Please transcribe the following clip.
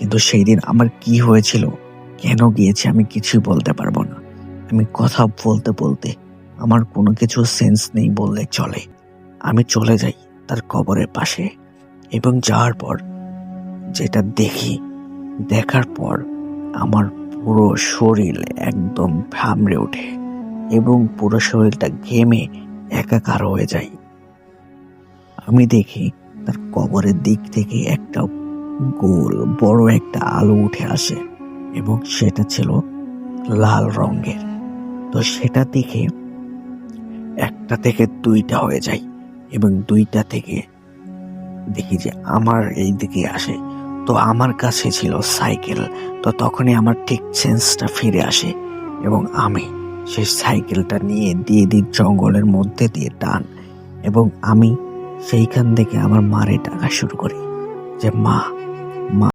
কিন্তু সেই দিন আমার কি হয়েছিল, কেন গিয়েছি আমি কিছুই বলতে পারব না। আমি কথা বলতে বলতে আমার কোনো কিছু সেন্স নেই বললে চলে। আমি চলে যাই তার কবরের পাশে এবং যাওয়ার পর যেটা দেখি, দেখার পর আমার পুরো শরীর একদম ঘামড়ে ওঠে এবং পুরো শরীরটা ঘেমে একাকার হয়ে যায়। আমি দেখি তার কবরের দিক থেকে একটা গোল বড় একটা আলো উঠে আসে এবং সেটা ছিল লাল রঙের। তো সেটা দেখে একটা থেকে দুইটা হয়ে যায় এবং দুইটা থেকে দেখি যে আমার এই দিকে আসে। তো আমার কাছে ছিল সাইকেল। তো তখনই আমার ঠিক সেন্সটা ফিরে আসে এবং আমি সেই সাইকেলটা নিয়ে দিয়ে দিই জঙ্গলের মধ্যে দিয়ে টান এবং আমি সেইখান থেকে আমার মারে ডাকা শুরু করি যে, মা মা